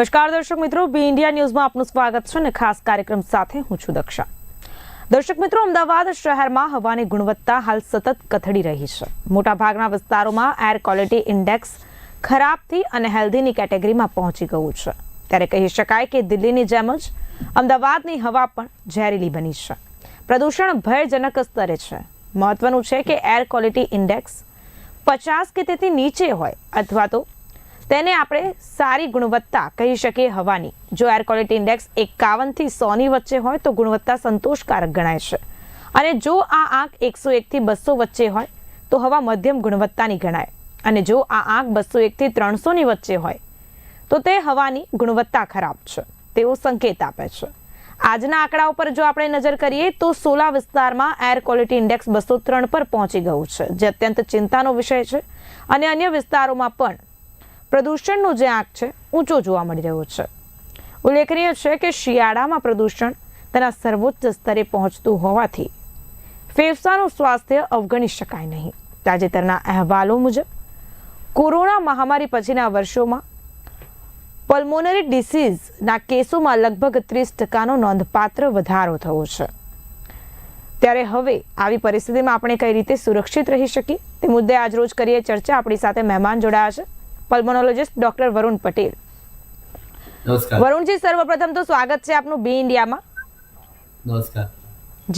નમસ્કાર દર્શક મિત્રો બી ઇન્ડિયા ન્યૂઝમાં આપનું સ્વાગત છે અને ખાસ કાર્યક્રમ સાથે હું છું દક્ષા. દર્શક મિત્રો, અમદાવાદ શહેરમાં હવાની ગુણવત્તા હાલ સતત કથળી રહી છે. મોટાભાગના વિસ્તારોમાં એર ક્વોલિટી ઇન્ડેક્સ ખરાબથી અને હેલ્ધીની કેટેગરીમાં પહોંચી ગયું છે. ત્યારે કહી શકાય કે દિલ્હીની જેમ જ અમદાવાદની હવા પણ ઝેરીલી બની છે. પ્રદૂષણ ભયજનક સ્તરે છે. મહત્વનું છે કે એર ક્વોલિટી ઇન્ડેક્સ પચાસ કે તેથી નીચે હોય અથવા તો તેને આપણે સારી ગુણવત્તા કહી શકીએ હવાની. જો એર ક્વોલિટી ઇન્ડેક્સ એકાવનથી સોની વચ્ચે હોય તો ગુણવત્તા સંતોષકારક ગણાય છે. અને જો આ આંક એકસો એકથી બસો વચ્ચે હોય, તો હવા મધ્યમ ગુણવત્તાની ગણાય. અને જો આ આંક બસો એકથી ત્રણસોની વચ્ચે હોય, તો તે હવાની ગુણવત્તા ખરાબ છે. તેવો સંકેત આપે છે. આજના આંકડા ઉપર જો આપણે નજર કરીએ, તો સોલા વિસ્તારમાં એર ક્વોલિટી ઇન્ડેક્સ બસો ત્રણ પર પહોંચી ગયું છે, જે અત્યંત ચિંતાનો વિષય છે. અને અન્ય વિસ્તારોમાં પણ પ્રદૂષણનો જે આંક છે, ઊંચો જોવા મળી રહ્યો છે. ઉલ્લેખનીય છે કે શિયાળામાં પ્રદૂષણ તેના સર્વોચ્ચ સ્તરે પહોંચતું હોવાથી ફેફસાનું સ્વાસ્થ્ય અવગણી શકાય નહીં. તાજેતરના અહેવાલો મુજબ, કોરોના મહામારી પછીના વર્ષોમાં પલ્મોનરી ડિસીઝના કેસોમાં લગભગ ત્રીસ ટકાનો નોંધપાત્ર વધારો થયો છે. ત્યારે હવે આવી પરિસ્થિતિમાં આપણે કઈ રીતે સુરક્ષિત રહી શકીએ? તે મુદ્દે આજરોજ કરીએ ચર્ચા. આપણી સાથે મહેમાન જોડાયા છે. પલ્મોનોલોજિસ્ટ ડોક્ટર વરુણ પટેલ નમસ્કાર વરુણજી સર્વપ્રથમ તો સ્વાગત છે આપનું બી ઇન્ડિયામાં નમસ્કાર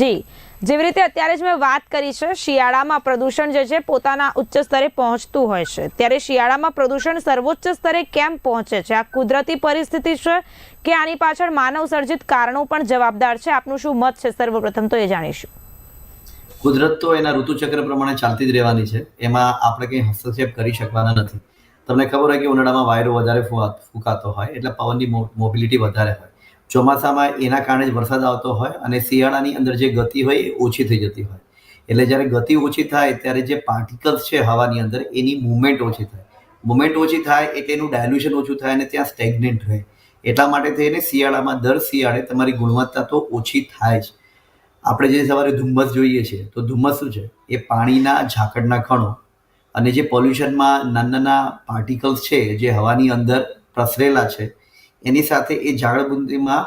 જી જેવી રીતે અત્યારે જ મેં વાત કરી છે શિયાળામાં પ્રદૂષણ જે છે પોતાના ઉચ્ચ સ્તરે પહોંચતું હોય છે ત્યારે શિયાળામાં પ્રદૂષણ સર્વોચ્ચ સ્તરે કેમ પહોંચે છે આ કુદરતી પરિસ્થિતિ છે કે આની પાછળ માનવ સર્જિત કારણો પણ જવાબદાર છે આપનું શું મત છે સર્વપ્રથમ તો એ જાણીશું કુદરત તો એના ઋતુચક્ર પ્રમાણે ચાલતી જ રહેવાની છે. એમાં આપણે કંઈ હસ્તક્ષેપ કરી શકવાના નથી. તમને ખબર હોય કે ઉનાળામાં વાયરો વધારે ફૂંકાતો હોય, એટલે પવનની મોબિલિટી વધારે હોય. ચોમાસામાં એના કારણે જ વરસાદ આવતો હોય અને શિયાળાની અંદર જે ગતિ હોય એ ઓછી થઈ જતી હોય. એટલે જ્યારે ગતિ ઓછી થાય, ત્યારે જે પાર્ટિકલ્સ છે હવાની અંદર એની મુવમેન્ટ ઓછી થાય. મુવમેન્ટ ઓછી થાય એટલે એનું ડાયલ્યુશન ઓછું થાય અને ત્યાં સ્ટેગ્નેન્ટ રહે. એટલા માટે થઈને શિયાળામાં દર શિયાળે તમારી ગુણવત્તા તો ઓછી થાય જ. આપણે જે સવારે ધુમ્મસ જોઈએ છીએ તો ધુમ્મસ શું છે? એ પાણીના ઝાકળના કણો અને જે પોલ્યુશનમાં નાના નાના પાર્ટિકલ્સ છે, જે હવાની અંદર પ્રસરેલા છે, એની સાથે એ ઝાડબુંદીમાં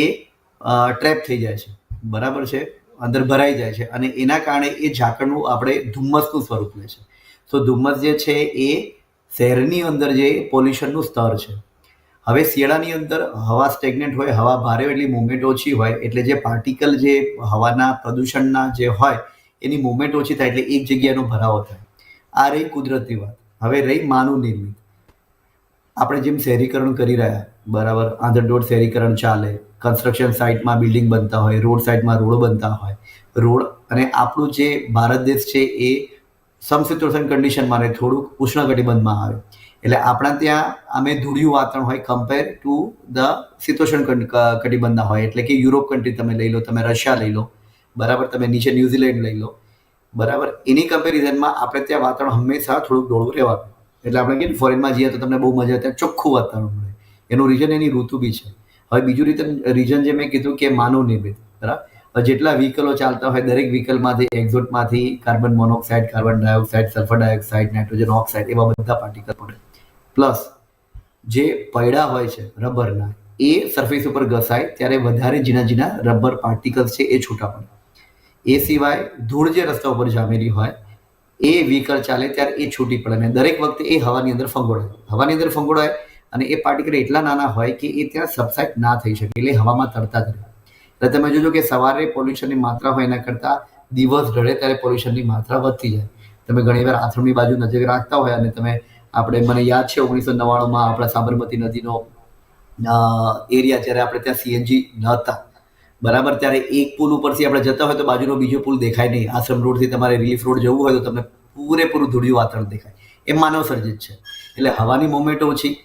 એ ટ્રેપ થઈ જાય છે. બરાબર છે? અંદર ભરાઈ જાય છે. અને એના કારણે એ ઝાકળનું આપણે ધુમ્મસનું સ્વરૂપ લે છે. તો ધુમ્મસ જે છે એ શહેરની અંદર જે પોલ્યુશનનું સ્તર છે. હવે શિયાળાની અંદર હવા સ્ટેગ્નેન્ટ હોય, હવા ભારે હોય, એટલી મુવમેન્ટ ઓછી હોય, એટલે જે પાર્ટિકલ જે હવાના પ્રદૂષણના જે હોય, એની મુવમેન્ટ ઓછી થાય, એટલે એક જગ્યાનો ભરાવો થાય. આ રહી કુદરતી વાત. હવે રહી માનવ નિર્મિત આપણે જેમ શહેરીકરણ કરી રહ્યા, બરાબર આંધળદોડ શહેરીકરણ ચાલે કન્સ્ટ્રક્શન સાઇટમાં બિલ્ડિંગ બનતા હોય રોડ સાઇડમાં રોડ બનતા હોય, રોડ અને આપણું જે ભારત દેશ છે એ સમશીતોષણ કન્ડિશનમાં રહે થોડુંક ઉષ્ણકટિબંધમાં આવે. એટલે આપણા ત્યાં અમે ધૂળિયું વાતાવરણ હોય કમ્પેર ટુ ધ શીતોષણ કટિબંધના હોય. એટલે કે યુરોપ કન્ટ્રી તમે લઈ લો, તમે રશિયા લઈ લો, બરાબર, તમે નીચે ન્યુઝીલેન્ડ લઈ લો બરાબર? એની કમ્પેરિઝનમાં આપણે ત્યાં વાતાવરણ હંમેશા થોડુંક ડોળું રહેવાનું. એટલે આપણે કહીએ ફોરેનમાં જઈએ તો તમને બહુ મજા આવે, ત્યાં ચોખ્ખું વાતાવરણ મળે. એનું રીઝન એની ઋતુ બી છે. હવે બીજું રીતે રીઝન જે મેં કીધું કે માનવ નિર્મિત, બરાબર? જેટલા વ્હીકલો ચાલતા હોય, દરેક વ્હીકલમાંથી એક્ઝોટમાંથી carbon monoxide carbon dioxide sulphur dioxide nitrogen oxide એવા બધા પાર્ટિકલ પડે પ્લસ જે પૈડા હોય છે રબરના, એ સરફેસ ઉપર ઘસાય, ત્યારે વધારે ઝીણા ઝીણા રબર પાર્ટિકલ્સ છે એ છૂટા પડે. એ સિવાય ધૂળ જે રસ્તા ઉપર જામેલી હોય, એ વ્હીકલ ચાલે ત્યારે એ છૂટી પડે અને દરેક વખતે એ હવાની અંદર ફંગોળાય હવાની અંદર ફંગોળાય અને એ પાર્ટિકલ એટલા નાના હોય કે એ ત્યાં સબસાઇડ ના થઈ શકે, એટલે હવામાં તરતા જ રહે. એટલે તમે જોજો કે સવારે પોલ્યુશનની માત્રા હોય એના કરતાં દિવસ ઢળે ત્યારે પોલ્યુશનની માત્રા વધતી જાય. તમે ઘણીવાર આથમની બાજુ નજીક રાખતા હોય અને તમે આપણે, મને યાદ છે ઓગણીસો નવ્વાણુંમાં આપણા સાબરમતી નદીનો એરિયા જ્યારે આપણે ત્યાં સીએનજી ન હતા બરાબર? ત્યારે એક પુલ ઉપરથી આપણે જતા હોય તો બાજુનો બીજો પુલ દેખાય નહીં. આશ્રમ રોડથી તમારે રિલીફ રોડ જવું હોય તો તમને પૂરેપૂરું ધૂળિયું વાતાવરણ દેખાય. એ માનવ સર્જિત છે. એટલે હવાની મોમેન્ટ ઓછી,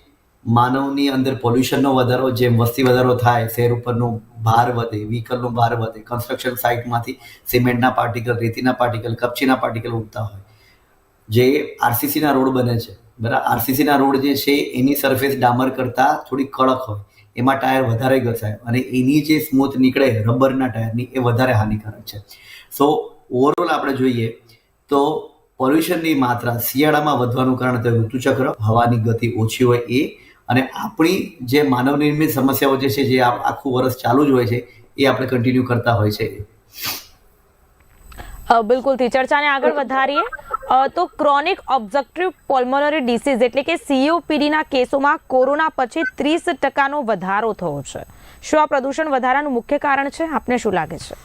માનવની અંદર પોલ્યુશનનો વધારો, જેમ વસ્તી વધારો થાય, શહેર ઉપરનો ભાર વધે વ્હીકલનો ભાર વધે કન્સ્ટ્રક્શન સાઇટમાંથી સિમેન્ટના પાર્ટિકલ રેતીના પાર્ટિકલ કપચીના પાર્ટિકલ ઉગતા હોય. જે આરસીસીના રોડ બને છે. બરાબર? આરસીસીના રોડ જે છે, એની સરફેસ ડામર કરતાં થોડી કડક હોય. એમાં ટાયર વધારે ઘસાય અને એની જે સ્મૂથ નીકળે રબરના ટાયરની એ વધારે હાનિકારક છે. સો ઓવરઓલ આપણે જોઈએ તો પોલ્યુશનની માત્રા શિયાળામાં વધવાનું કારણ તો ઋતુચક્ર હવાની ગતિ ઓછી હોય એ અને આપણી જે માનવ નિર્મિત સમસ્યાઓ જે છે જે આખું વર્ષ ચાલુ જ હોય છે એ આપણે કન્ટિન્યુ કરતા હોય છે. અ, બિલકુલથી ચર્ચાને આગળ વધારીએ. તો ક્રોનિક ઓબ્ઝક્ટિવ પોલ્મોનરી ડિસીઝ એટલે કે સીઓપીડીના કેસોમાં કોરોના પછી ત્રીસ ટકાનો વધારો થયો છે. શું આ પ્રદૂષણ વધારાનું મુખ્ય કારણ છે? આપને શું લાગે છે?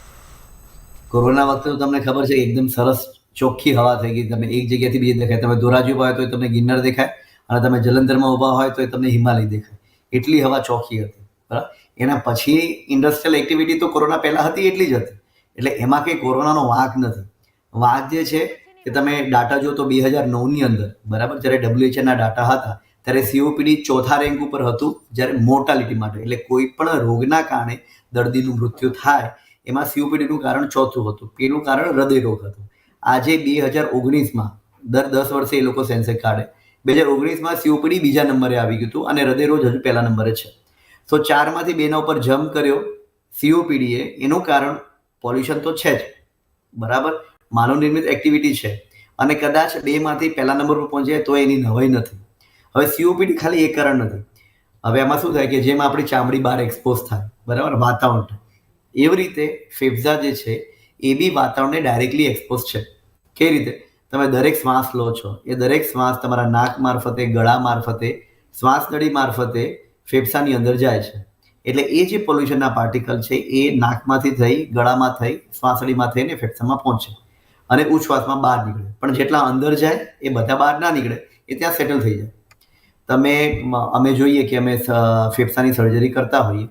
કોરોના વખતે તો તમને ખબર છે, એકદમ સરસ ચોખ્ખી હવા થઈ ગઈ. તમે એક જગ્યાથી બીજી દેખાય તમે ધોરાજી ઊભા હોય તો તમને ગિરનાર દેખાય અને તમે જલંધરમાં ઊભા હોય તો તમને હિમાલય દેખાય. એટલી હવા ચોખ્ખી હતી, બરાબર? એના પછી ઇન્ડસ્ટ્રીયલ એક્ટિવિટી તો કોરોના પહેલાં હતી, એટલી જ હતી. એટલે એમાં કંઈ કોરોનાનો વાંક નથી. વાંક જે છે કે તમે ડાટા જો તો બે હજાર નવની અંદર, બરાબર? જ્યારે ડબ્લ્યુએચએના ડાટા હતા, ત્યારે સીઓપીડી ચોથા રેન્ક ઉપર હતું, જ્યારે મોર્ટાલિટી માટે, એટલે કોઈ પણ રોગના કારણે દર્દીનું મૃત્યુ થાય, એમાં સીઓપીડીનું કારણ ચોથું હતું. પેલું કારણ હૃદયરોગ હતું. આજે બે હજાર ઓગણીસમાં, દર દસ વર્ષે એ લોકો સેન્સેક કાઢે. બે હજાર ઓગણીસમાં સીઓપીડી બીજા નંબરે આવી ગયું હતું અને હૃદય રોગ હજુ પહેલા નંબરે છે. તો ચારમાંથી બેના ઉપર જમ્પ કર્યો. સીઓપીડીએ એનું કારણ પોલ્યુશન તો છે જ. બરાબર? માનવ નિર્મિત એક્ટિવિટી છે. અને કદાચ બેમાંથી પહેલા નંબર પર પહોંચે તો એની નવાઈ નથી. હવે સીઓપીડી ખાલી એક કારણ નથી. હવે એમાં શું થાય કે જેમ આપણી ચામડી બહાર એક્સપોઝ થાય, બરાબર? વાતાવરણ એવી રીતે ફેફસા જે છે, એ બી વાતાવરણને ડાયરેક્ટલી એક્સપોઝ છે. કઈ રીતે? તમે દરેક શ્વાસ લો છો. એ દરેક શ્વાસ તમારા નાક મારફતે, ગળા મારફતે, શ્વાસ નળી મારફતે ફેફસાની અંદર જાય છે. એટલે એ જે પોલ્યુશનના પાર્ટિકલ છે, એ નાકમાંથી થઈ, ગળામાં થઈ શ્વાસળીમાં થઈને ફેફસામાં પહોંચે. અને ઉચ્છવાસમાં બહાર નીકળે. પણ જેટલા અંદર જાય, એ બધા બહાર ના નીકળે, એ ત્યાં સેટલ થઈ જાય. તમે અમે જોઈએ કે અમે ફેફસાની સર્જરી કરતા હોઈએ,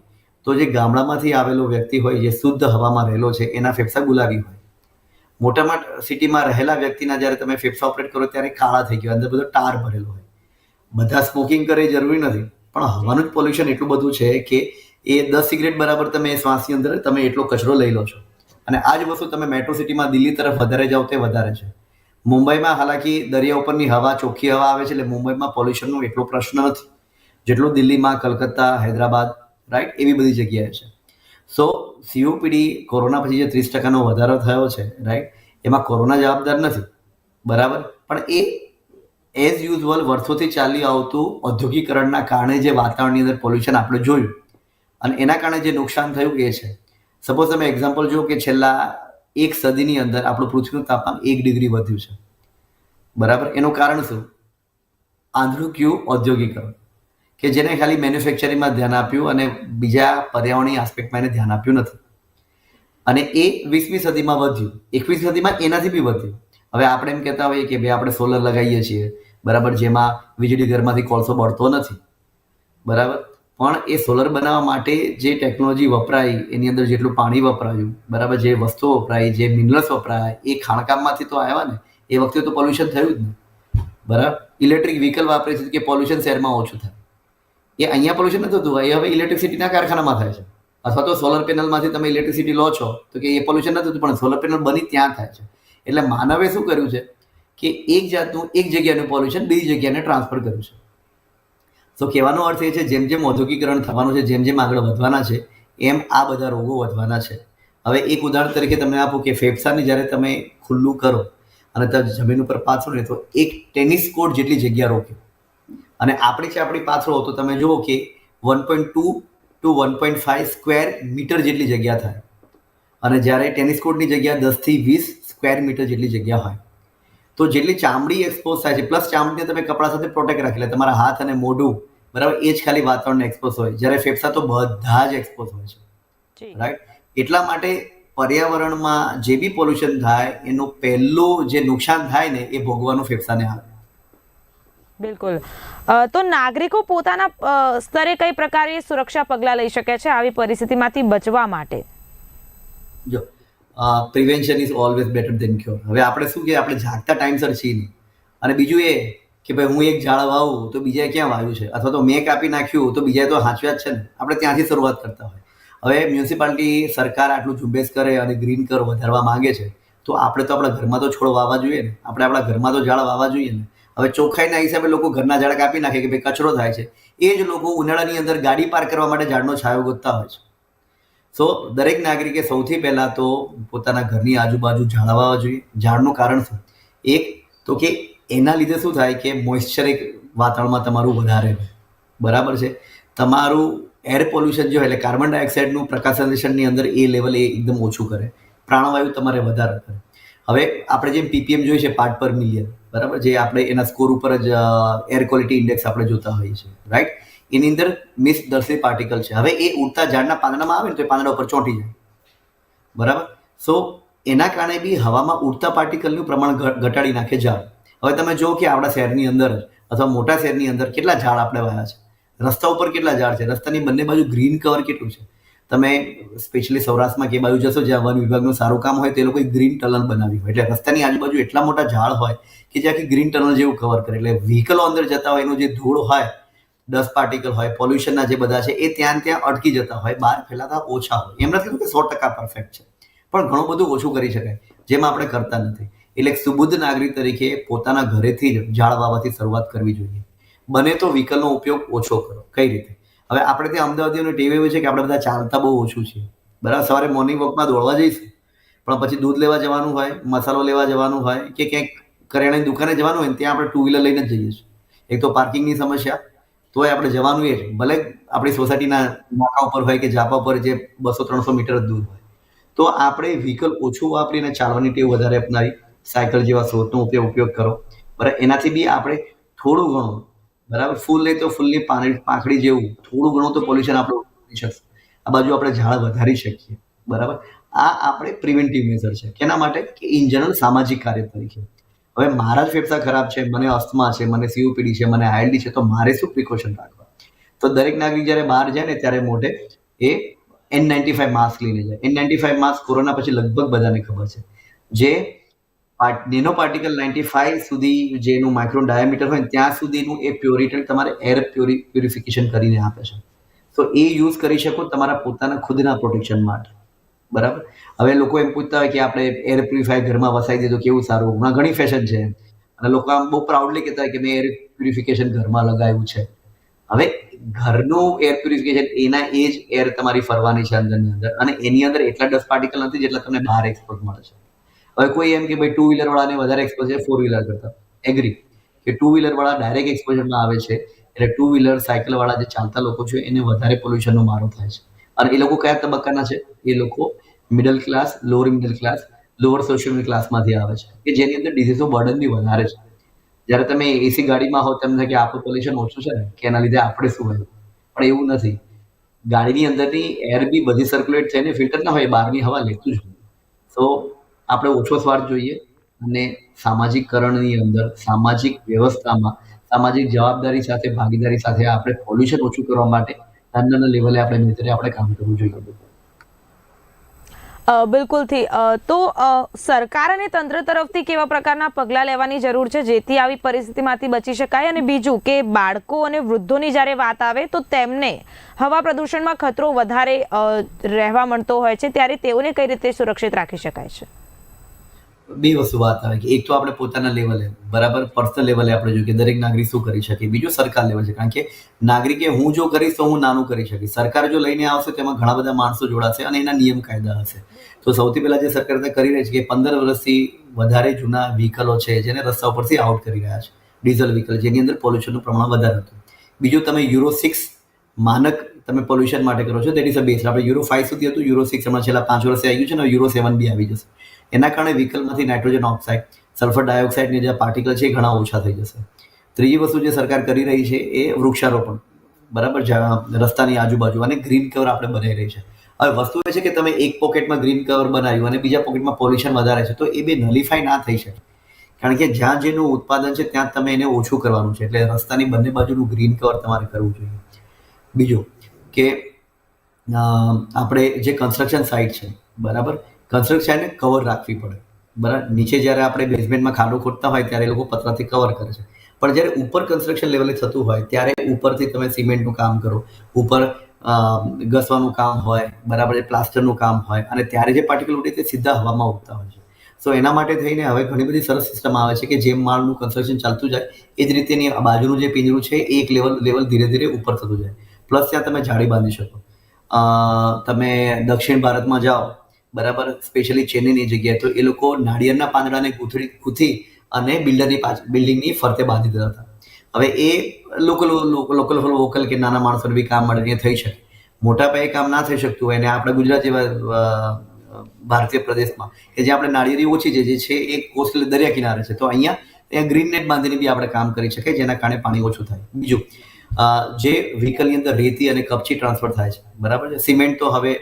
તો જે ગામડામાંથી આવેલો વ્યક્તિ હોય, જે શુદ્ધ હવામાં રહેલો છે, એના ફેફસા ગુલાબી હોય. મોટામાં સિટીમાં રહેલા વ્યક્તિના જ્યારે તમે ફેફસા ઓપરેટ કરો, ત્યારે કાળા થઈ ગયા, અંદર બધો ટાર ભરેલો હોય. બધા સ્મોકિંગ કરે જરૂરી નથી, પણ હવાનું જ પોલ્યુશન એટલું બધું છે કે એ દસ સિગરેટ બરાબર તમે શ્વાસની અંદર તમે એટલો કચરો લઈ લો છો. અને આ જ વસ્તુ તમે મેટ્રો સિટીમાં દિલ્હી તરફ વધારે જાઓ તે વધારે છે. મુંબઈમાં હાલાકી, દરિયા ઉપરની હવા, ચોખ્ખી હવા આવે છે એટલે મુંબઈમાં પોલ્યુશનનો એટલો પ્રશ્ન નથી. જેટલો દિલ્હીમાં કલકત્તા, હૈદરાબાદ રાઈટ એવી બધી જગ્યાએ છે. સો સીઓપીડી કોરોના પછી જે ત્રીસ ટકાનો વધારો થયો છે રાઈટ એમાં કોરોના જવાબદાર નથી. બરાબર? પણ એ એઝ યુઝવલ વર્ષોથી ચાલી આવતું ઔદ્યોગિકરણના કારણે જે વાતાવરણની અંદર પોલ્યુશન આપણે જોયું. અને એના કારણે જે નુકસાન થયું એ છે. સપોઝ તમે એક્ઝામ્પલ જુઓ કે છેલ્લા એક સદીની અંદર આપણું પૃથ્વીનું તાપમાન એક ડિગ્રી વધ્યું છે. બરાબર? એનું કારણ શું? આંધળું ક્યુ? ઔદ્યોગિકરણ. કે જેને ખાલી મેન્યુફેક્ચરિંગમાં ધ્યાન આપ્યું અને બીજા પર્યાવરણીય આસ્પેક્ટમાં એને ધ્યાન આપ્યું નથી. અને એ વીસમી સદીમાં વધ્યું. એકવીસ સદીમાં એનાથી બી વધ્યું. હવે આપણે એમ કહેતા હોઈએ કે ભાઈ આપણે સોલર લગાવીએ છીએ. બરાબર? જેમાં વીજળી ઘરમાંથી કોલસો બળતો નથી. બરાબર? પણ એ સોલર બનાવવા માટે જે ટેકનોલોજી વપરાઈ એની અંદર જેટલું પાણી વપરાયું, બરાબર, જે વસ્તુઓ વપરાઈ જે મિનરલ્સ વપરાય, એ ખાણકામમાંથી તો આવ્યા ને, એ વખતે તો પોલ્યુશન થયું જ ને બરાબર? ઇલેક્ટ્રિક વ્હીકલ વાપરે છે કે પોલ્યુશન શહેરમાં ઓછું થાય. એ અહીંયા પોલ્યુશન નથી થતું, એ હવે ઇલેક્ટ્રિસિટીના કારખાનામાં થાય છે. અથવા તો સોલર પેનલમાંથી તમે ઇલેક્ટ્રિસિટી લો છો, તો કે એ પોલ્યુશન નથી થતું, પણ સોલર પેનલ બની ત્યાં થાય છે. એટલે માનવે શું કર્યું છે? કે એક જાતનું એક જગ્યાનું પોલ્યુશન બીજી જગ્યાને ટ્રાન્સફર કર્યું છે. તો કહેવાનો અર્થ એ છે, જેમ જેમ ઔદ્યોગિકરણ થવાનું છે, જેમ જેમ આગળ વધવાના છે, એમ આ બધા રોગો વધવાના છે. હવે એક ઉદાહરણ તરીકે તમને આપું કે ફેફસાની જ્યારે તમે ખુલ્લું કરો અને ત્યાં જમીન ઉપર પાથરો ને તો એક ટેનિસ કોર્ટ જેટલી જગ્યા રોક્યો. અને આપણી છે આપણી પાથરો, તો તમે જુઓ કે one point two two one point five square metre જેટલી જગ્યા થાય. અને જ્યારે ટેનિસ કોર્ટની જગ્યા દસથી વીસ સ્ક્વેર મીટર જેટલી જગ્યા હોય. તો જેટલી ચામડી એક્સપોઝ થાય છે, પ્લસ ચામડીને તમે કપડા સાથે પ્રોટેક્ટ રાખી લે, તમારા હાથ અને મોઢું બરાબર? એ જ ખાલી વાતાવરણને એક્સપોઝ હોય. જ્યારે ફેફસા તો બધા જ એક્સપોઝ હોય છે. રાઈટ એટલા માટે પર્યાવરણમાં જે બી પોલ્યુશન થાય એનું પહેલું જે નુકસાન થાય ને એ ભોગવાનું ફેફસાને આવે બિલકુલ. તો નાગરિકો પોતાના સ્તરે કઈ પ્રકારે સુરક્ષા પગલાં લઈ શકે છે આવી પરિસ્થિતિમાંથી બચવા માટે? જો prevention is always better than cure હવે આપણે શું કે આપણે જાગતા ટાઈમસર છીએ અને બીજું એ કે ભાઈ હું એક ઝાડ વાવું તો બીજાએ ક્યાં વાવ્યું છે? અથવા તો મેં કાપી નાખ્યું તો બીજાએ તો હાંચવ્યા જ છે ને. આપણે ત્યાંથી શરૂઆત કરતા હોય. હવે મ્યુનિસિપાલિટી સરકાર આટલું ઝુંબેશ કરે અને ગ્રીન કર વધારવા માંગે છે, તો આપણે તો આપણા ઘરમાં તો છોડ વાવવા જોઈએ ને. આપણે આપણા ઘરમાં તો ઝાડ વાવવા જોઈએ ને. હવે ચોખ્ખાઈના હિસાબે લોકો ઘરના ઝાડ કાપી નાખે કે ભાઈ કચરો થાય છે, એ જ લોકો ઉનાળાની અંદર ગાડી પાર્ક કરવા માટે ઝાડનો છાયો ગોતતા હોય છે. સો, દરેક નાગરિકે સૌથી પહેલાં તો પોતાના ઘરની આજુબાજુ ઝાડ વાવવા જોઈએ. ઝાડનું કારણ શું? એક, તો કે એના લીધે શું થાય કે મોઇશ્ચર એક વાતાવરણમાં તમારું વધારે બરાબર છે? તમારું એર પોલ્યુશન જો એટલે કાર્બન ડાયોક્સાઇડનું પ્રકાશ અંદર એ લેવલ એ એકદમ ઓછું કરે. પ્રાણવાયુ તમારે વધારે કરે. હવે આપણે જેમ પીપીએમ જોઈએ છે પાર્ટ પર મિલિયન બરાબર? જે આપણે એના સ્કોર ઉપર જ એર ક્વોલિટી ઇન્ડેક્સ આપણે જોતા હોઈએ છીએ. રાઈટ એની અંદર મિસ દર્શી પાર્ટિકલ છે. હવે એ ઉડતા ઝાડના પાંદડામાં આવે ને તો એ પાંદડા ઉપર ચોંટી જાય. બરાબર? સો એના કારણે બી હવામાં ઉડતા પાર્ટિકલનું પ્રમાણ ઘટાડી નાખે ઝાડ. હવે તમે જુઓ કે આપણા શહેરની અંદર અથવા મોટા શહેરની અંદર કેટલા ઝાડ આપણે વાયા છે. રસ્તા ઉપર કેટલા ઝાડ છે? રસ્તાની બંને બાજુ ગ્રીન કવર કેટલું છે? તમે સ્પેશિયલી સૌરાષ્ટ્રમાં કે બાજુ જશો જ્યાં વન વિભાગનું સારું કામ હોય તે લોકોએ ગ્રીન ટનલ બનાવી હોય. એટલે રસ્તાની આજુબાજુ એટલા મોટા ઝાડ હોય કે જ્યાંથી ગ્રીન ટનલ જેવું કવર કરે. એટલે વ્હીકલો અંદર જતા હોય, એનો જે ધૂળ હોય ડસ્ટ પાર્ટિકલ હોય પોલ્યુશનના જે બધા છે, એ ત્યાં ત્યાં અટકી જતા હોય, બહાર ફેલાતા ઓછા હોય. એમ નથી કે સો ટકા પરફેક્ટ છે. પણ ઘણું બધું ઓછું કરી શકાય, જેમ આપણે કરતા નથી. એટલે સુબુદ્ધ નાગરિક તરીકે પોતાના ઘરેથી જ ઝાડ વાવવાથી શરૂઆત કરવી જોઈએ. બને તો વ્હીકલનો ઉપયોગ ઓછો કરો. કઈ રીતે? હવે આપણે ત્યાં અમદાવાદીઓને ટેવ એવી છે કે આપણે બધા ચાલતા બહુ ઓછું છે. બરાબર? સવારે મોર્નિંગ વોકમાં દોડવા જઈશું. પણ પછી દૂધ લેવા જવાનું હોય, મસાલો લેવા જવાનું હોય કે ક્યાંક કરિયાણાની દુકાને જવાનું હોય ત્યાં આપણે ટુ વ્હીલર લઈને જ જઈએ છીએ. એક તો પાર્કિંગની સમસ્યા, તોય આપણે જવાનું એ જ. ભલે આપણી સોસાયટીના નાકા ઉપર હોય કે ઝાપા પર જે બસો ત્રણસો મીટર દૂર હોય. તો આપણે વ્હીકલ ઓછું વાપરીને ચાલવાની ટેવ વધારે અપનાવી. સાયકલ જેવા સ્રોતનો ઉપયોગ ઉપયોગ કરો. બરાબર? એનાથી બી આપણે થોડું ઘણું, બરાબર? ફૂલ નહીં તો ફૂલની પાણી પાંખડી જેવું થોડું ઘણું તો પોલ્યુશન આપણે કરી શકીએ આ બાજુ આપણે ઝાડ વધારી શકીએ, બરાબર? આ આપણે પ્રિવેન્ટિવ મેઝર છે. કેના માટે? કે ઇન જનરલ સામાજિક કાર્ય તરીકે. હવે મારા જ ફેફસા ખરાબ છે, મને અસ્થમા છે, મને સીઓપીડી છે, મને આઈએલડી છે, તો મારે શું પ્રિકોશન રાખવા? તો દરેક નાગરિક જ્યારે બહાર જાય ને, ત્યારે મોઢે એ એન નાઇન્ટી ફાઈવ માસ્ક લઈને જાય. N ninety five mask corona પછી લગભગ બધાને ખબર છે. જે નેનો પાર્ટિકલ નાઇન્ટી ફાઈવ સુધી જેનું માઇક્રોન ડાયામીટર હોય ત્યાં સુધીનું એ પ્યોરિટી તમારે એર પ્યોરી પ્યુરિફિકેશન કરીને આપે છે. તો એ યુઝ કરી શકો તમારા પોતાના ખુદના પ્રોટેક્શન માટે. બરાબર? હવે લોકો એમ પૂછતા હોય કે આપણે એર પ્યુરિફાયર ઘરમાં વસાવી દીધું, કેવું સારું? હમણાં ઘણી ફેશન છે. અને લોકો આમ બહુ પ્રાઉડલી કહેતા હોય કે મેં એર પ્યુરિફિકેશન ઘરમાં લગાવ્યું છે. હવે ઘરનું એર પ્યુરિફિકેશન એના એ જ એર તમારી ફરવાની છે અંદરની અંદર. અને એની અંદર એટલા ડસ્ટ પાર્ટિકલ નથી જેટલા તમને બહાર એક્સપોર્ટ મળે છે. હવે કોઈ એમ કે ભાઈ ટુ વ્હીલર વાળાને વધારે એક્સપોઝર ફોર વ્હીલર કરતા. એગ્રી કે ટુ વ્હીલર વાળા ડાયરેક્ટ એક્સપોઝરમાં આવે છે, એટલે ટુ વ્હીલર સાયકલ વાળા જે ચાલતા લોકો છે, એને વધારે પોલ્યુશનનો મારો થાય છે. અને એ લોકો કયા તબક્કાના છે? એ લોકો middle class lower middle class lower social middle ક્લાસમાંથી આવે છે. કે જેની અંદર ડિઝીઝો બર્ડન બી વધારે છે. જ્યારે તમે એસી ગાડીમાં હો તેમ કે આપણું પોલ્યુશન ઓછું છે ને, કે એના લીધે આપણે શું હોય? પણ એવું નથી. ગાડીની અંદરની એર બી બધી સર્ક્યુલેટ થઈને ફિલ્ટર ના હોય બહારની હવા લેતું જ હોય. તો આપણે ઓછો સ્વાર્થ જોઈએ અને સામાજિકકરણની અંદર, સામાજિક વ્યવસ્થામાં, સામાજિક જવાબદારી સાથે, ભાગીદારી સાથે આપણે પોલ્યુશન ઓછું કરવા માટે નાના લેવલે આપણે મિત્રે આપણે કામ કરવું જોઈએ. બિલકુલથી. તો સરકાર અને તંત્ર તરફથી કેવા પ્રકારના પગલાં લેવાની જરૂર છે જેથી આવી પરિસ્થિતિમાંથી બચી શકાય? અને બીજું કે બાળકો અને વૃદ્ધોની જ્યારે વાત આવે તો તેમને હવા પ્રદૂષણમાં ખતરો વધારે રહેવા મળતો હોય છે, ત્યારે તેઓને કઈ રીતે સુરક્ષિત રાખી શકાય છે? બે વસ્તુ વાત આવે કે એક તો આપણે પોતાના લેવલે બરાબર? પર્સનલ લેવલે આપણે જોઈએ કે દરેક નાગરિક શું કરી શકે? બીજું સરકાર લેવલ છે. કારણ કે નાગરિકે હું જો કરીશ તો હું નાનું કરી શકીશ. સરકાર જો લઈને આવશે તેમાં ઘણા બધા માણસો જોડાશે અને એના નિયમ કાયદા હશે. તો સૌથી પહેલા જે સરકાર કરી રહી છે કે પંદર વર્ષથી વધારે જૂના વ્હીકલો છે જેને રસ્તા ઉપરથી આઉટ કરી રહ્યા છે. ડીઝલ વ્હીકલ જેની અંદર પોલ્યુશનનું પ્રમાણ વધારે હતું. બીજું, તમે યુરો સિક્સ માનક તમે પોલ્યુશન માટે કરો છો દેટ ઇઝ અ આપણે યુરો ફાઇવ સુધી હતું યુરો સિક્સ હમણાં છેલ્લા પાંચ વર્ષે આવી ગયું છે ને યુરો સેવન બી આવી જશે. એના કારણે વ્હીકલમાંથી નાઇટ્રોજન ઓક્સાઇડ સલ્ફર ડાયોક્સાઇડની જે પાર્ટિકલ છે એ ઘણા ઓછા થઈ જશે. ત્રીજી વસ્તુ જે સરકાર કરી રહી છે એ વૃક્ષારોપણ. બરાબર? રસ્તાની આજુબાજુ અને ગ્રીન કવર આપણે બનાવી રહી છે. હવે વસ્તુ એ છે કે તમે એક પોકેટમાં ગ્રીન કવર બનાવ્યું અને બીજા પોકેટમાં પોલ્યુશન વધારે છે, તો એ બે નલિફાઈ ના થઈ શકે. કારણ કે જ્યાં જેનું ઉત્પાદન છે, ત્યાં તમે એને ઓછું કરવાનું છે. એટલે રસ્તાની બંને બાજુનું ગ્રીન કવર તમારે કરવું જોઈએ. બીજું કે આપણે જે કન્સ્ટ્રક્શન સાઇટ છે, બરાબર? કન્સ્ટ્રક્શન કવર રાખવી પડે. બરાબર? નીચે જ્યારે આપણે બેઝમેન્ટમાં ખાડો ખોદતા હોય ત્યારે એ લોકો પતરાથી કવર કરે છે. પણ જ્યારે ઉપર કન્સ્ટ્રક્શન લેવલે થતું હોય, ત્યારે ઉપરથી તમે સિમેન્ટનું કામ કરો. ઉપર ઘસવાનું કામ હોય, બરાબર પ્લાસ્ટરનું કામ હોય, અને ત્યારે જે પાર્ટિકલ ઉડે તે સીધા હવામાં ઉડતા હોય છે. સો એના માટે થઈને હવે ઘણી બધી સરસ સિસ્ટમ આવે છે કે જેમ માળનું કન્સ્ટ્રક્શન ચાલતું જાય, એ જ રીતે એની બાજુનું જે પિંજરું છે, એ એક લેવલ લેવલ ધીરે ધીરે ઉપર થતું જાય. પ્લસ ત્યાં તમે જાળી બાંધી શકો. તમે દક્ષિણ ભારતમાં જાઓ બરાબર? સ્પેશિયલી ચેન્નઈની જગ્યાએ. તો એ લોકો નાળિયેરના પાંદડાને ગૂંથળી ગૂંથી અને બિલ્ડરની પાછળ બિલ્ડિંગની ફરતે બાંધી દેતા હતા. હવે એ લોકલ લોકલ વોકલ કે નાના માણસોને બી કામ મળે થઈ શકે. મોટા પાયે કામ ના થઈ શકતું હોય અને આપણા ગુજરાત જેવા ભારતીય પ્રદેશમાં, કે જે આપણે નાળિયેરી ઓછી છે, જે છે એ કોસ્ટલ દરિયા કિનારે છે, તો અહીંયા ત્યાં ગ્રીન નેટ બાંધીને બી આપણે કામ કરી શકીએ જેના કારણે પાણી ઓછું થાય. બીજું જે વ્હીકલની અંદર રેતી અને કપચી ટ્રાન્સફર થાય છે, બરાબર છે? સિમેન્ટ તો હવે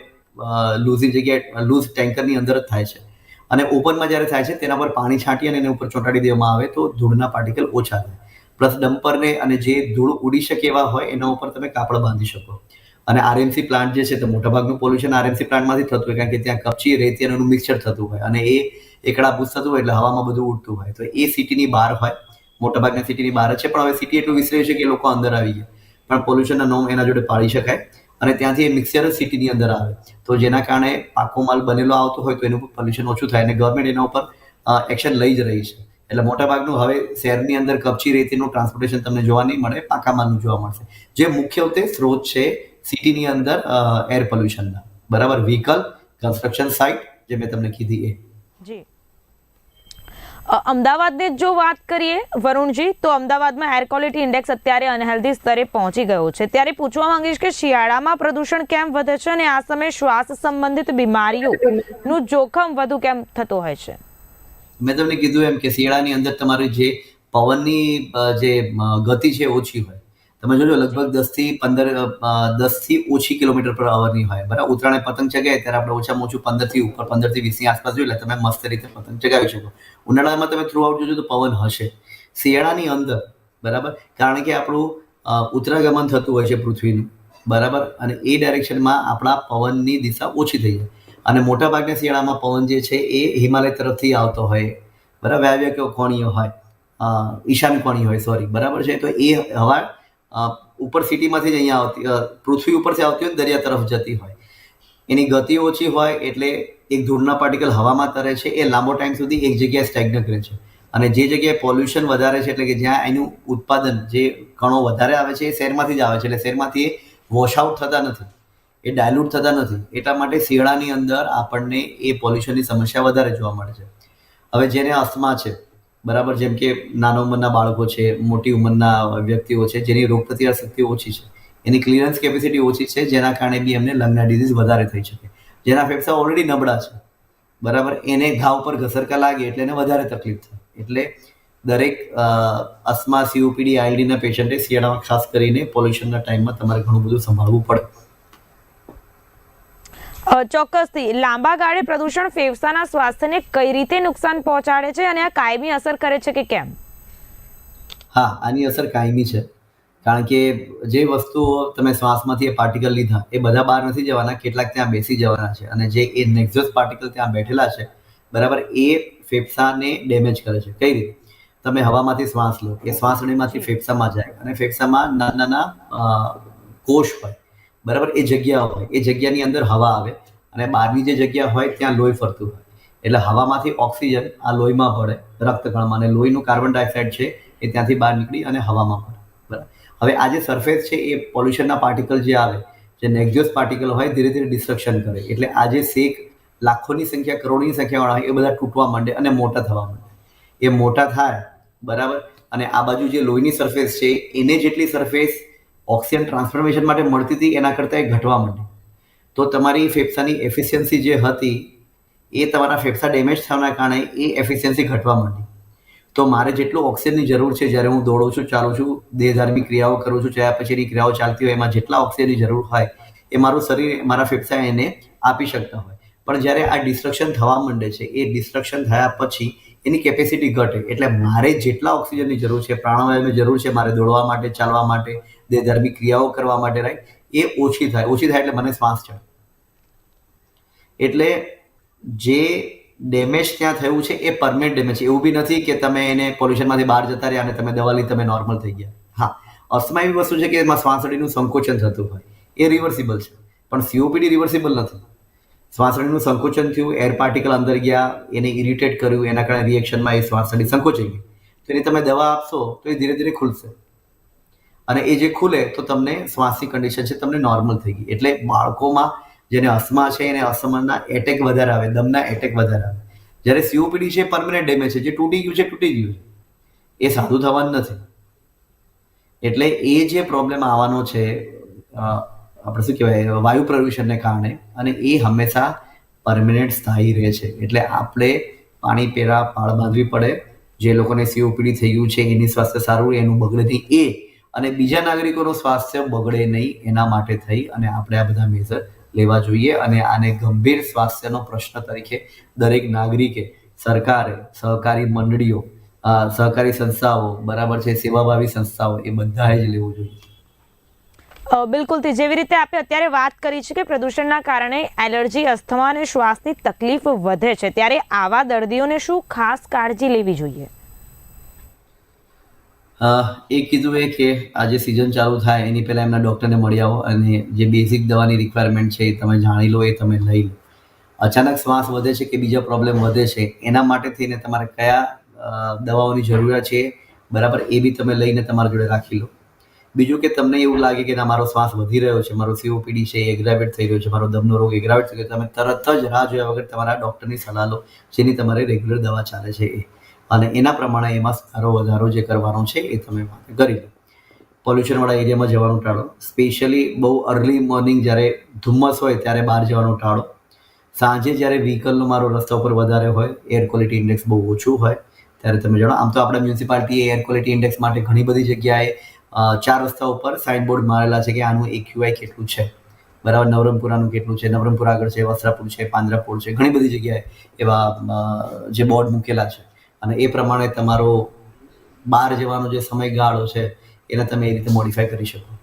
લૂઝની જગ્યાએ લૂઝ ટેન્કરની અંદર જ થાય છે. અને ઓપનમાં જ્યારે થાય છે, તેના પર પાણી છાંટી અને એના ઉપર ચોંટાડી દેવામાં આવે તો ધૂળના પાર્ટિકલ ઓછા થાય. પ્લસ ડમ્પરને અને જે ધૂળ ઉડી શકે એવા હોય, એના ઉપર તમે કાપડ બાંધી શકો. અને આરએમસી પ્લાન્ટ જે છે, તો મોટાભાગનું પોલ્યુશન આરએમસી પ્લાન્ટમાંથી થતું હોય, કારણ કે ત્યાં કપચી, રેતી અને એનું મિક્સચર થતું હોય. અને એ એકડાભૂત થતું હોય એટલે હવામાં બધું ઉડતું હોય. તો એ સિટીની બહાર હોય. મોટાભાગના સિટીની બહાર છે, પણ હવે સિટી એટલું વિસર્યું છે કે લોકો અંદર આવી ગયા. પણ પોલ્યુશનના નોમ એના જોડે પાડી શકાય. અને ત્યાંથી એ મિક્સર જ સિટીની અંદર આવે. તો જેના કારણે પાકો માલ બનેલો આવતો હોય તો એનું પોલ્યુશન ઓછું થાય અને ગવર્મેન્ટ એના ઉપર એક્શન લઈ જ રહી છે. એટલે મોટાભાગનું હવે શહેરની અંદર કપચી રેતીનું ટ્રાન્સપોર્ટેશન તમને જોવા નહીં મળે, પાકા માલનું જોવા મળશે. જે મુખ્યત્વે સ્ત્રોત છે સિટીની અંદર એર પોલ્યુશનના બરાબર? વ્હીકલ કન્સ્ટ્રક્શન સાઇટ જે મેં તમને કીધી એ. જી. અમદાવાદની જો વાત કરીએ વરુણજી, તો અમદાવાદમાં એર ક્વોલિટી ઇન્ડેક્સ અત્યારે અનહેલ્ધી સ્તરે પહોંચી ગયો છે. ત્યારે પૂછવા માંગીશ કે શિયાળામાં પ્રદૂષણ કેમ વધે છે અને આ સમયે શ્વાસ સંબંધિત બીમારીઓનું જોખમ વધુ કેમ થતું હોય છે? મેં તમને કીધું એમ કે શિયાળાની અંદર તમારી જે પવનની જે ગતિ છે ઓછી હોય. તમે જોજો, લગભગ દસથી પંદર દસથી ઓછી કિલોમીટર પર અવરની હોય. બરાબર? ઉત્તરાયણ પતંગ ચગાવે ત્યારે આપણે ઓછામાં ઓછું પંદરથી ઉપર પંદરથી વીસની આસપાસ જોઈ લે, તમે મસ્ત રીતે પતંગ ચગાવી શકો. ઉનાળામાં તમે થ્રુ આઉટ જોજો તો પવન હશે. શિયાળાની અંદર, બરાબર? કારણ કે આપણું ઉત્તરાગમન થતું હોય છે પૃથ્વીનું, બરાબર? અને એ ડાયરેક્શનમાં આપણા પવનની દિશા ઓછી થઈ જાય. અને મોટાભાગના શિયાળામાં પવન જે છે એ હિમાલય તરફથી આવતો હોય. બરાબર? વાવ્ય કે કોણીય હોય. ઈશાન કોણી હોય સોરી બરાબર છે? તો એ હવા ઉપર સિટીમાંથી જ અહીંયા આવતી પૃથ્વી ઉપરથી આવતી હોય દરિયા તરફ જતી હોય. એની ગતિ ઓછી હોય એટલે એક ધૂળના પાર્ટિકલ હવામાં તરે છે, એ લાંબો ટાઈમ સુધી એક જગ્યાએ સ્ટેગ્નન્ટ રહે છે. અને જે જગ્યાએ પોલ્યુશન વધારે છે, એટલે કે જ્યાં એનું ઉત્પાદન જે કણો વધારે આવે છે, એ શહેરમાંથી જ આવે છે. એટલે શહેરમાંથી એ વોશઆઉટ થતા નથી. એ ડાયલ્યુટ થતા નથી. એટલા માટે શિયાળાની અંદર આપણને એ પોલ્યુશનની સમસ્યા વધારે જોવા મળે છે. હવે જેને અસ્થમા છે, બરાબર? જેમ કે નાના ઉંમરના બાળકો છે, મોટી ઉંમરના વ્યક્તિઓ છે, જેની રોગપ્રતિકાર શક્તિ ઓછી છે. એની ક્લિયરન્સ કેપેસિટી ઓછી છે, જેના કારણે બી એમને લંગના ડિઝીઝ વધારે થઈ શકે. જેના ફેફસા ઓલરેડી નબળા છે. બરાબર? એને ઘાવ પર ઘસરકા લાગે એટલે એને વધારે તકલીફ થાય. એટલે દરેક અ, અસ્થમા સીઓપીડી આઈડીના પેશન્ટે શિયાળામાં ખાસ કરીને પોલ્યુશનના ટાઈમમાં તમારે ઘણું બધું સંભાળવું પડે. ચોક્કસથી. લાંબા ગાળે પ્રદૂષણ ફેફસાના સ્વાસ્થ્યને કઈ રીતે નુકસાન પહોંચાડે છે અને આ કાયમી અસર કરે છે કે કેમ? હા આની અસર કાયમી છે. કારણ કે જે વસ્તુઓ તમે શ્વાસમાંથી એ પાર્ટિકલ લીધા, એ બધા બહાર નથી જવાના, કેટલાક ત્યાં બેસી જવાના છે અને જે એ નેક્ઝોસ પાર્ટિકલ ત્યાં બેઠેલા છે, બરાબર, એ ફેફસાને ડેમેજ કરે છે. કઈ રીતે? તમે હવામાંથી શ્વાસ લો, એ શ્વાસણીમાંથી ફેફસામાં જાય અને ફેફસામાં નાના નાના કોષ હોય, બરાબર, એ જગ્યા હોય, એ જગ્યાની અંદર હવા આવે અને બહારની જે જગ્યા હોય ત્યાં લોહી ફરતું હોય. એટલે હવામાંથી ઓક્સિજન આ લોહીમાં ભળે રક્તકણમાં અને લોહીનું કાર્બન ડાયોક્સાઇડ છે એ ત્યાંથી બહાર નીકળી અને હવામાં બરાબર હવે આ જે સરફેસ છે એ પોલ્યુશનના પાર્ટિકલ જે આવે, જે નેક્ઝિયસ પાર્ટિકલ હોય, ધીરે ધીરે ડિસ્ટ્રક્શન કરે. એટલે આ શેક, લાખોની સંખ્યા, કરોડની સંખ્યાવાળા હોય, એ બધા તૂટવા માંડે અને મોટા થવા માંડે. એ મોટા થાય, બરાબર? અને આ બાજુ જે લોહીની સરફેસ છે, એને જેટલી સરફેસ ઓક્સિજન ટ્રાન્સફોર્મેશન માટે મળતી હતી, એના કરતાં એ ઘટવા માંડે. તો તમારી ફેફસાની એફિશિયન્સી જે હતી, એ તમારા ફેફસા ડેમેજ થવાના કારણે એ એફિશિયન્સી ઘટવા માંડી. તો મારે જેટલું ઓક્સિજનની જરૂર છે, જ્યારે હું દોડું છું, ચાલું છું, દેહધાર્મિક ક્રિયાઓ કરું છું, ચયા પછીની ક્રિયાઓ ચાલતી હોય, એમાં જેટલા ઓક્સિજનની જરૂર હોય, એ મારું શરીર, મારા ફેફસા એને આપી શકતા હોય. પણ જ્યારે આ ડિસ્ટ્રક્શન થવા માંડે છે, એ ડિસ્ટ્રક્શન થયા પછી એની કેપેસિટી ઘટે. એટલે મારે જેટલા ઓક્સિજનની જરૂર છે પ્રાણવાયુની જરૂર છે, મારે દોડવા માટે, ચાલવા માટે, દેહધાર્મિક ક્રિયાઓ કરવા માટે રાઈટ એ ઓછી થાય. ઓછી થાય એટલે મને શ્વાસ ચડે. એટલે જે ડેમેજ ત્યાં થયું છે, એ પરમેન્ટ ડેમેજ છે. એવું બી નથી કે તમે એને પોલ્યુશનમાંથી બહાર જતા રહ્યા અને તમે દવા લઈ તમે નોર્મલ થઈ ગયા. હા અસ્થમા એવી વસ્તુ છે કે એમાં શ્વાસનળીનું સંકોચન થતું હોય. એ રિવર્સિબલ છે. પણ સીઓપીડી રિવર્સિબલ નથી. શ્વાસનળીનું સંકોચન થયું એર પાર્ટિકલ અંદર ગયા, એને ઇરિટેટ કર્યું, એના કારણે રિએક્શનમાં એ શ્વાસનળી સંકોચાઈ ગઈ. તો એની તમે દવા આપશો, તો એ ધીરે ધીરે ખુલશે. અને એ જે ખુલે, તો તમને શ્વાસની કન્ડિશન છે, તમને નોર્મલ થઈ ગઈ. એટલે બાળકોમાં જેને અસ્થમા છે એને અસ્થમાના એટેક વધારે આવે, દમના એટેક વધારે આવે. જ્યારે સીઓપીડી છે પરમનન્ટ ડેમેજ છે, જે તૂટી ગયું છે, તૂટી ગયું છે. એ સાદું થવાનું નથી. એટલે એ જે પ્રોબ્લેમ આવવાનો છે આપણે શું કહેવાય વાયુ પ્રદૂષણને કારણે, અને એ હંમેશા પરમનન્ટ સ્થાયી રહે છે. એટલે આપણે પાણી પેરા પાળ બાંધવી પડે. જે લોકોને સીઓપીડી થઈ ગયું છે, એની સ્વાસ્થ્ય સારું એનું બગડે નહીં એ. અને બીજા નાગરિકોનું સ્વાસ્થ્ય બગડે નહીં, એના માટે થઈ, અને આપણે આ બધા મેજર લેવા જોઈએ અને આને ગંભીર સ્વાસ્થ્યનો પ્રશ્ન તરીકે દરેક નાગરિકે, સરકારે, સહકારી મંડળીઓ સહકારી સંસ્થાઓ, બરાબર છે, સેવાભાવી સંસ્થાઓ એ બધાએ જ લેવું જોઈએ. બિલકુલ. તે જેવી રીતે આપણે અત્યારે વાત કરી છે કે પ્રદૂષણના કારણે એલર્જી, અસ્થમા અને શ્વાસની તકલીફ વધે છે, ત્યારે આવા દર્દીઓને શું ખાસ કાળજી લેવી જોઈએ? એ કીધું એ કે આ જે સિઝન ચાલુ થાય, એની પહેલાં એમના ડૉક્ટરને મળી આવો અને જે બેઝિક દવાની રિક્વાયરમેન્ટ છે એ તમે જાણી લો, એ તમે લઈ લો. અચાનક શ્વાસ વધે છે કે બીજા પ્રોબ્લેમ વધે છે, એના માટે થઈને તમારે કયા દવાઓની જરૂરિયાત છે બરાબર એ બી તમે લઈને તમારા જોડે રાખી લો. બીજું કે તમને એવું લાગે કે ના, મારો શ્વાસ વધી રહ્યો છે, મારો સીઓપીડી છે એ એગ્રાવેટ થઈ રહ્યો છે, મારો દમનો રોગ એગ્રાવેટ થઈ ગયો તમે તરત જ રાહ જોયા વગર તમારા ડૉક્ટરની સલાહ લો, જેની તમારે રેગ્યુલર દવા ચાલે છે એ. અને એના પ્રમાણે એમાં સુધારો, વધારો જે કરવાનો છે એ તમે કરી લો. પોલ્યુશનવાળા એરિયામાં જવાનું ટાળો. સ્પેશિયલી બહુ અર્લી મોર્નિંગ જ્યારે ધુમ્મસ હોય ત્યારે બહાર જવાનું ટાળો. સાંજે જ્યારે વ્હીકલનો મારો રસ્તા ઉપર વધારે હોય એર ક્વોલિટી ઇન્ડેક્સ બહુ ઓછું હોય, ત્યારે તમે જાણો. આમ તો આપણા મ્યુનિસિપાલિટીએ એર ક્વોલિટી ઇન્ડેક્સ માટે ઘણી બધી જગ્યાએ ચાર રસ્તા ઉપર સાઇનબોર્ડ મારેલા છે કે આનું એક્યુઆઈ કેટલું છે. બરાબર? નવરંગપુરાનું કેટલું છે? નવરંગપુરા આગળ છે, વસ્ત્રાપુર છે પાંજરાપુર છે, ઘણી બધી જગ્યાએ એવા જે બોર્ડ મૂકેલા છે. અને એ પ્રમાણે તમારો બહાર જવાનો જે સમયગાળો છે એને તમે એ રીતે મોડિફાય કરી શકો.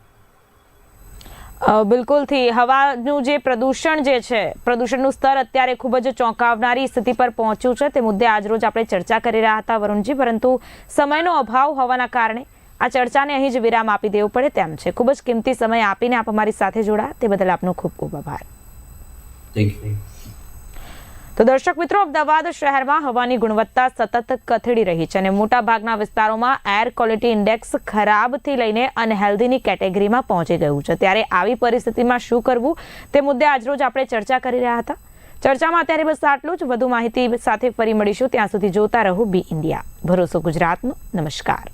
બિલકુલથી. હવાનું જે પ્રદૂષણ જે છે પ્રદૂષણનું સ્તર અત્યારે ખૂબ જ ચોંકાવનારી સ્થિતિ પર પહોંચ્યું છે. તે મુદ્દે આજરોજ આપણે ચર્ચા કરી રહ્યા હતા વરુણજી પરંતુ સમયનો અભાવ હોવાના કારણે આ ચર્ચાને અહીં જ વિરામ આપી દેવું પડે તેમ છે. ખૂબ જ કિંમતી સમય આપીને આપ અમારી સાથે જોડા તે બદલ આપનો ખૂબ ખૂબ આભાર. થેન્ક યુ તો દર્શક મિત્રો, અમદાવાદ શહેરમાં હવાની ગુણવત્તા સતત કથળી રહી છે અને મોટા ભાગના વિસ્તારોમાં એર ક્વોલિટી ઇન્ડેક્સ ખરાબથી લઈને અનહેલ્ધીની કેટેગરીમાં પહોંચી ગયું છે. ત્યારે આવી પરિસ્થિતિમાં શું કરવું તે મુદ્દે આજરોજ આપણે ચર્ચા કરી રહ્યા હતા. ચર્ચામાં અત્યારે બસ આટલું જ. વધુ માહિતી સાથે ફરી મળીશું. ત્યાં સુધી જોતા રહો બી ઇન્ડિયા ભરોસો ગુજરાતનો. નમસ્કાર.